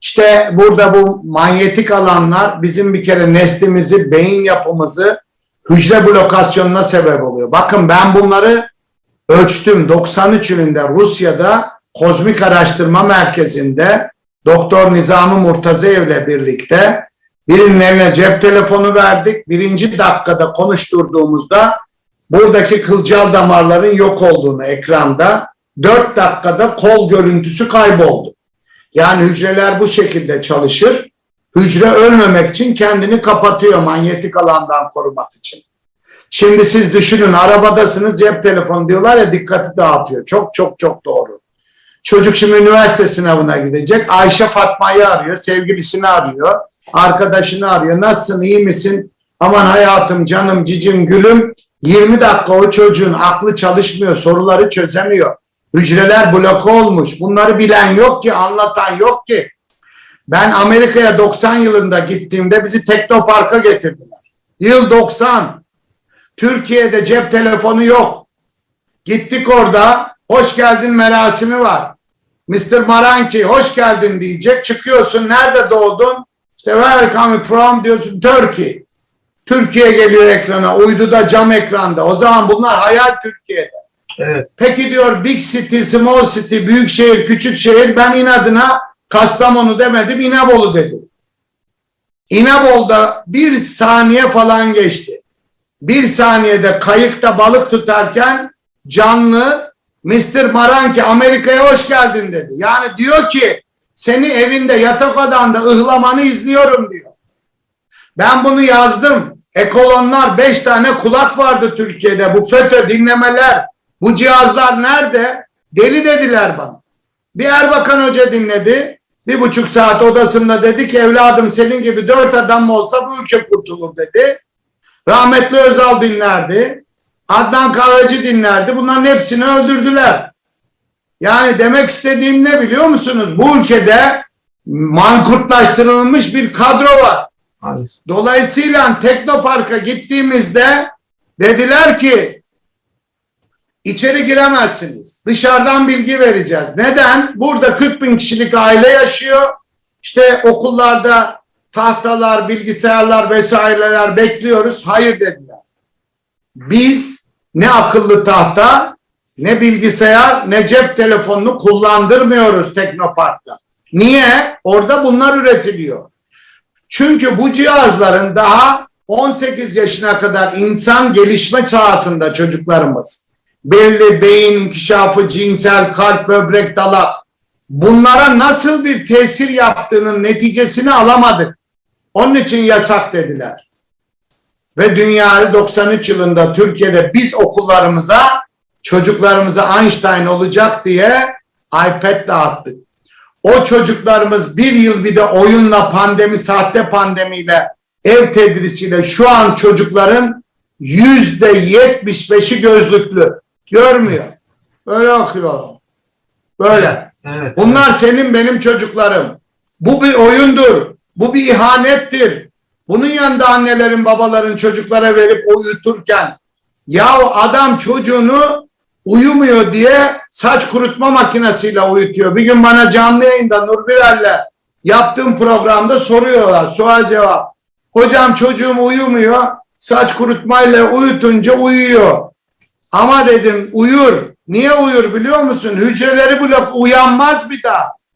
İşte burada bu manyetik alanlar bizim bir kere neslimizi, beyin yapımızı hücre blokasyonuna sebep oluyor. Bakın ben bunları ölçtüm. 93 yılında Rusya'da Kozmik Araştırma Merkezi'nde Doktor Nizami Murtazaev ile birlikte birinin eline cep telefonu verdik. Birinci dakikada konuşturduğumuzda buradaki kılcal damarların yok olduğunu ekranda 4 dakikada kol görüntüsü kayboldu. Yani hücreler bu şekilde çalışır. Hücre ölmemek için kendini kapatıyor manyetik alandan korumak için. Şimdi siz düşünün arabadasınız cep telefonu diyorlar ya dikkati dağıtıyor. Çok çok çok doğru. Çocuk şimdi üniversite sınavına gidecek. Ayşe Fatma'yı arıyor, sevgilisini arıyor, arkadaşını arıyor. Nasılsın, iyi misin? Aman hayatım, canım, cicim, gülüm. 20 dakika o çocuğun aklı çalışmıyor, soruları çözemiyor. Hücreler bloke olmuş. Bunları bilen yok ki, anlatan yok ki. Ben Amerika'ya 90 yılında gittiğimde bizi Teknopark'a getirdiler. Yıl 90. Türkiye'de cep telefonu yok. Gittik orada. Hoş geldin merasimi var. Mr. Maranki hoş geldin diyecek. Çıkıyorsun. Nerede doğdun? İşte where coming from diyorsun. Turkey. Türkiye geliyor ekrana. Uyduda cam ekranda. O zaman bunlar hayal Türkiye'de. Evet. Peki diyor big city, small city, büyük şehir, küçük şehir. Ben inadına Kastamonu demedim, İnebolu dedim. İnebolu'da bir saniye falan geçti. Bir saniyede kayıkta balık tutarken canlı Mr. Maranki Amerika'ya hoş geldin dedi. Yani diyor ki seni evinde yatak odanda ıhlamanı izliyorum diyor. Ben bunu yazdım. Ekolonlar beş tane kulak vardı Türkiye'de. Bu FETÖ dinlemeler, bu cihazlar nerede? Deli dediler bana. Bir Erbakan Hoca dinledi. Bir buçuk saat odasında dedi ki evladım senin gibi dört adam olsa bu ülke kurtulur dedi. Rahmetli Özal dinlerdi. Adnan Kahveci dinlerdi. Bunların hepsini öldürdüler. Yani demek istediğim ne biliyor musunuz? Bu ülkede mankurtlaştırılmış bir kadro var. Dolayısıyla Teknopark'a gittiğimizde dediler ki içeri giremezsiniz. Dışarıdan bilgi vereceğiz. Neden? Burada 40 bin kişilik aile yaşıyor. İşte okullarda tahtalar, bilgisayarlar vesaireler bekliyoruz. Hayır dediler. Biz ne akıllı tahta, ne bilgisayar, ne cep telefonunu kullandırmıyoruz Teknopark'ta. Niye? Orada bunlar üretiliyor. Çünkü bu cihazların daha 18 yaşına kadar insan gelişme çağısında çocuklarımız. Belli beyin inkişafı, cinsel, kalp, böbrek, dalak. Bunlara nasıl bir tesir yaptığının neticesini alamadık. Onun için yasak dediler. Ve dünyayı 93 yılında Türkiye'de biz okullarımıza çocuklarımıza Einstein olacak diye iPad dağıttık. O çocuklarımız bir yıl bir de oyunla pandemi, sahte pandemiyle, ev tedrisiyle şu an çocukların yüzde yetmiş beşi gözlüklü. Görmüyor. Böyle okuyor. Böyle. Evet. Bunlar senin benim çocuklarım. Bu bir oyundur. Bu bir ihanettir. Bunun yanında annelerin babaların çocuklara verip uyuturken ya adam çocuğunu uyumuyor diye saç kurutma makinesiyle uyutuyor. Bir gün bana canlı yayında Nur Birel'le yaptığım programda soruyorlar. Sual cevap. Hocam çocuğum uyumuyor. Saç kurutmayla uyutunca uyuyor. Ama dedim uyur. Niye uyur biliyor musun? Hücreleri blok uyanmaz bir daha.